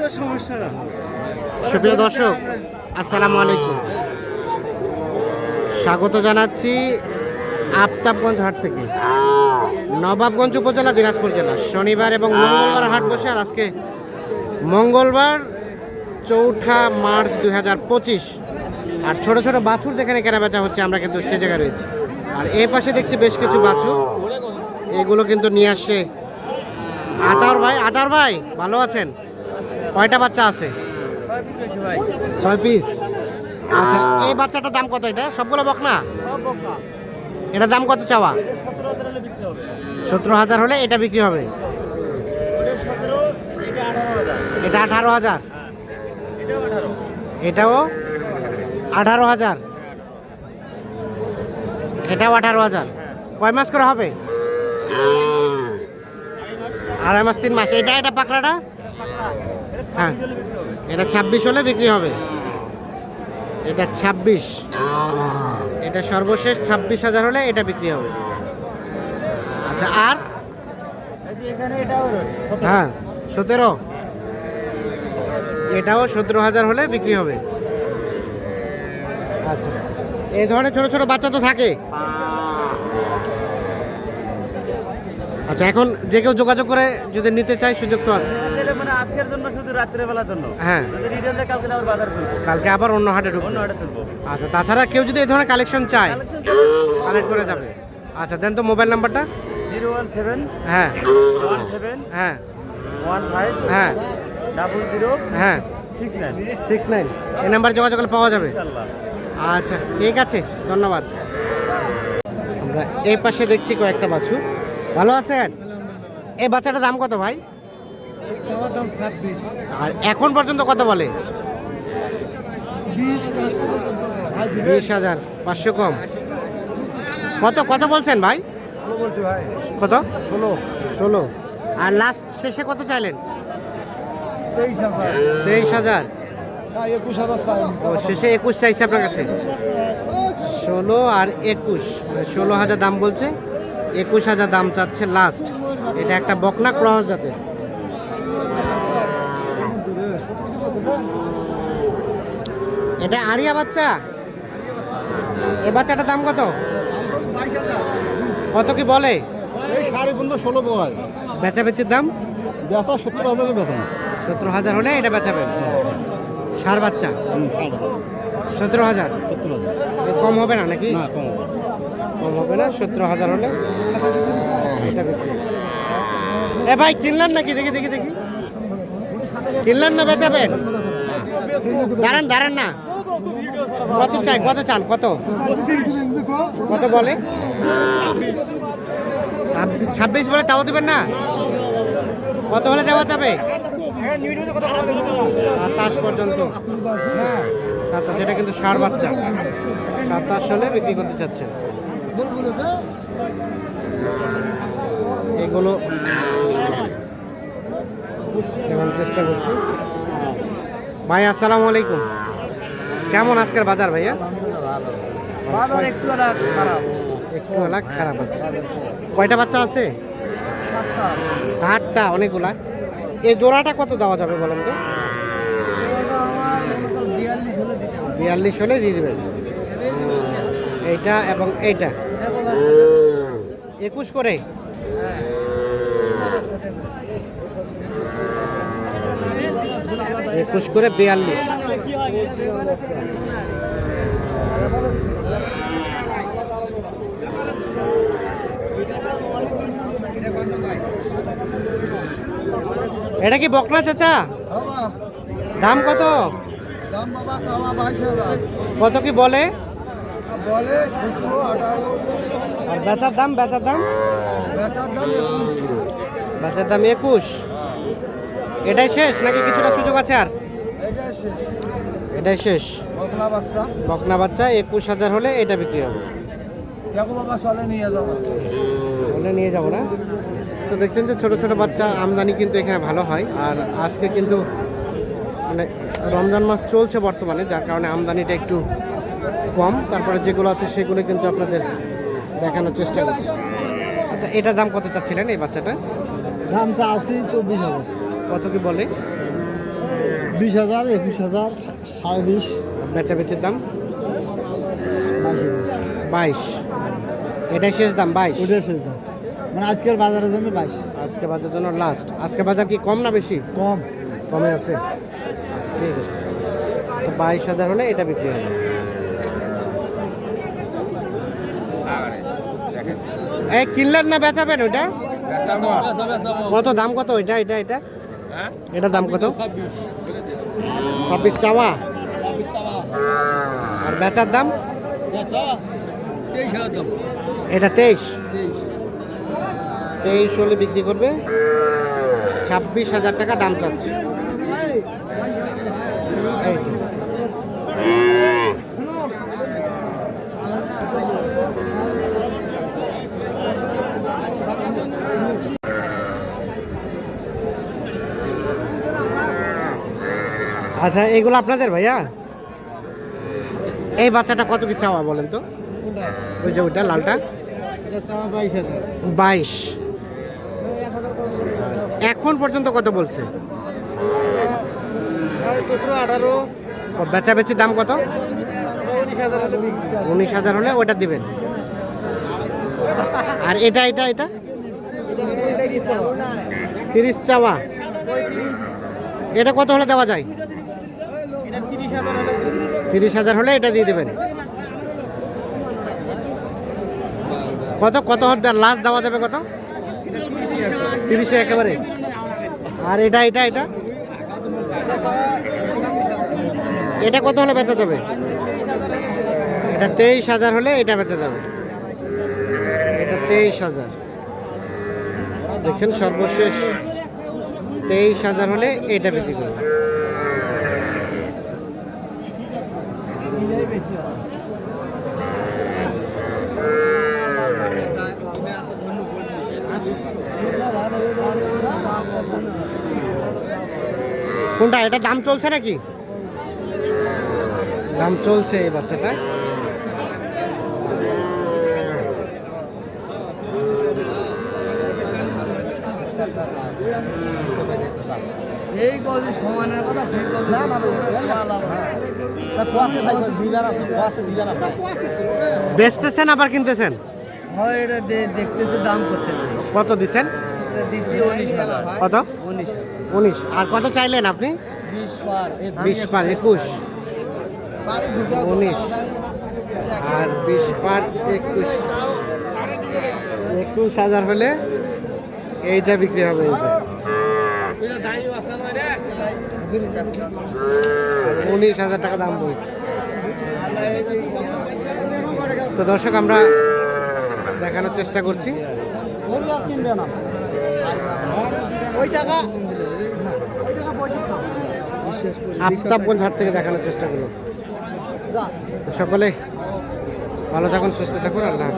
তো সমস্যা না। সুপ্রিয় দর্শক, আসসালামু আলাইকুম। স্বাগত জানাচ্ছি আফতাবগঞ্জ হাট থেকে। নবাবগঞ্জ উপজেলা, দিনাজপুর জেলা। শনিবার এবং মঙ্গলবার হাট বসে, আর আজকে মঙ্গলবার চৌঠা মার্চ দুই হাজার পঁচিশ। আর ছোট ছোট বাছুর যেখানে কেনাবেচা হচ্ছে, আমরা কিন্তু সে জায়গায় রয়েছি। আর এই পাশে দেখছি বেশ কিছু বাছুর। এগুলো কিন্তু নিয়ে আসছে আতার ভাই। আতার ভাই, ভালো আছেন? কয়টা বাচ্চা আছে? ছয় পিস আচ্ছা এই বাচ্চাটার দাম কত এটা? সবগুলো বক না? এটার দাম কত চাওয়া? সতেরো হাজার হলে এটা বিক্রি হবে। এটা আঠারো হাজার। এটাও আঠারো হাজার। এটাও আঠারো হাজার। কয় মাস করে হবে? আড়াই মাস তিন মাস। এটা এটা পাকড়াটা? হ্যাঁ এটা ছাব্বিশ হলে বিক্রি হবে। এটা ছাব্বিশ। এটা সর্বশেষ ছাব্বিশ হাজার হলে এটা বিক্রি হবে। আচ্ছা আর? হ্যাঁ সতেরো। এটাও সতেরো হাজার হলে বিক্রি হবে। আচ্ছা এই ধরনের ছোট ছোট বাচ্চা তো থাকে। আচ্ছা এখন যে কেউ যোগাযোগ করে যদি নিতে চায়, সুযোগ তো আছে। আজকের জন্য শুধু রাত্রে বেলার জন্য। হ্যাঁ। রিটার্ন কালকে আবার বাজার তুলবো। কালকে আবার অন্য হাটে ঢুকবো। অন্য হাটে তুলবো। আচ্ছা তাছাড়া কেউ যদি এই ধরনের কালেকশন চায় কালেক্ট করে যাবে। আচ্ছা দেন তো মোবাইল নাম্বারটা জিরো ওয়ান সেভেন হ্যাঁ। ওয়ান সেভেন হ্যাঁ। ওয়ান ফাইভ হ্যাঁ। ডাবল জিরো হ্যাঁ। Six nine. Six nine. এই নাম্বার যোগাযোগ করলে পাওয়া যাবে। আচ্ছা ঠিক আছে। ধন্যবাদ। আমরা এই পাশে দেখছি কয়েকটা বাছু ভালো আছেন? এই বাচ্চাটার দাম কত ভাই? আর এখন পর্যন্ত কত বলে? বিশ হাজার পাঁচশো কম। কত কত বলছেন ভাই? ভাই। কত? ষোলো। ষোলো। আর লাস্ট শেষে কত চাইলেন? তেইশ হাজার। তেইশ হাজার। শেষে একুশ চাইছে আপনার কাছে? ষোলো আর একুশ। মানে ষোলো হাজার দাম বলছে একুশ হাজার দাম চাচ্ছে লাস্ট এটা একটা বকনা ক্রস জাতের। এটা আরিয়া বাচ্চা? এ বাচ্চাটার দাম কত? কত কি বলে? এই সাড়ে পনেরো ষোলো বয় বেচা বেচির দাম? বেচা সত্তর হাজারের বেতন সতেরো হাজার হলে এটা বেচাবেন সার বাচ্চা? সতেরো হাজার? সত্তর কম হবে না নাকি? কম হবে। কম হবে না সতেরো হাজার হলে এটা বিক্রি এ ভাই কিনলেন নাকি? দেখি দেখি দেখি। কিনলেন না বেচাবেন? দাঁড়ান দাঁড়ান না। কত চাই? কত চান? কত? কত বলে? ছাব্বিশ- বলে তাও দেবেন না? কত হলে দেওয়া যাবে? সাতাশ পর্যন্ত। সাতাশ, এটা কিন্তু সার বাচ্চা। সাতাশ হলে বিক্রি করতে চাচ্ছেন। এগুলো চেষ্টা করছি। ভাই, আসসালামু আলাইকুম। কেমন আজকের বাজার ভাইয়া? বাজার একটু খারাপ। একটু খারাপ আছে। কয়টা বাচ্চা আছে? ষাটটা অনেকগুলা। এই জোড়াটা কত দেওয়া যাবে বলেন তো? বিয়াল্লিশ হলে দিয়ে দেবেন। এইটা। এবং এইটা। একুশ করে? একুশ করে বিয়াল্লিশ। এটা কি বকলা চাচা? দাম কত? কত কি বলে? বেচার দাম বেচার দাম? বেচার দাম একুশ। এটাই শেষ নাকি কিছুটা সুযোগ আছে আর? এটাই শেষ। বকলা বাচ্চা। বকনা বাচ্চা একুশ হাজার হলে এটা বিক্রি হবে। চলে নিয়ে যাব বলে নিয়ে যাব না। তো দেখছেন যে ছোট ছোট বাচ্চা আমদানি কিন্তু এখানে ভালো হয়। আর আজকে কিন্তু মানে রমজান মাস চলছে বর্তমানে যার কারণে আমদানিটা একটু কম। তারপরে যেগুলো আছে সেগুলো কিন্তু আপনাদের দেখানোর চেষ্টা করছি। আচ্ছা এটার দাম কত চাচ্ছিলেন এই বাচ্চাটা? দাম চাচ্ছি চব্বিশ হাজার। কত কি বলে? বিশ হাজার একুশ হাজার সাড়ে বিশ। বেচা বেচির দাম? বাইশ হাজার। বাইশ। এটাই শেষ দাম বাইশ? ওটাই শেষ দাম। মানে আজকের বাজারের জন্য বাইশ। আজকে বাজার জন্য লাস্ট আজকে বাজার কি কম না বেশি? কম। কমে আছে। আচ্ছা ঠিক আছে। তো বাইশ হাজার হলে এটা বিক্রি হবে। এই কিনলেন না বেচাবেন ওইটা? কত দাম কত? ওইটা এটা এটা? এটা দাম কত? ছাব্বিশ চাওয়া? আর বেচার দাম? এটা তেইশ। তেইশ হলে বিক্রি করবে। ছাব্বিশ হাজার টাকা দাম চাচ্ছে। আচ্ছা এগুলো আপনাদের ভাইয়া? এই বাচ্চাটা কত কি চাওয়া বলেন তো? ওই যে ওইটা লালটা? বাইশ এখন পর্যন্ত কত বলছে? বেচা বেচির দাম কত? উনিশ হাজার হলে ওটা দিবেন। আর এটা এটা এটা? তিরিশ চাওয়া। এটা কত হলে দেওয়া যায়? তিরিশ হাজার হলে এটা দিয়ে দেবেন। কত কত লাস্ট দেওয়া যাবে কত? তিরিশে একেবারে। আর এটা এটা এটা? এটা কত হলে বেচা যাবে? এটা তেইশ হাজার হলে এটা বেচা যাবে। এটা তেইশ হাজার। দেখছেন সর্বশেষ তেইশ হাজার হলে এটা বিক্রি করবে কোনটা এটা দাম চলছে নাকি? দাম চলছে এই বাচ্চাটা এই কল সমানের কথা না না বেচতেছেন আবার কিনতেছেন? দাম কত দিচ্ছেন? উনিশ কত? উনিশ উনিশ। আর কত চাইলেন আপনি? বিশ পার বিশ পার একুশ। উনিশ। আর বিশ পার একুশ। একুশ হাজার হলে এইটা বিক্রি হবে। এই যে উনিশ হাজার টাকা দাম বলছে। তো দর্শক, আমরা দেখানোর চেষ্টা করছি। আফতাবগঞ্জ হাট থেকে দেখানোর চেষ্টা তো সকলে ভালো থাকুন, সুস্থ থাকুন, আল্লাহ।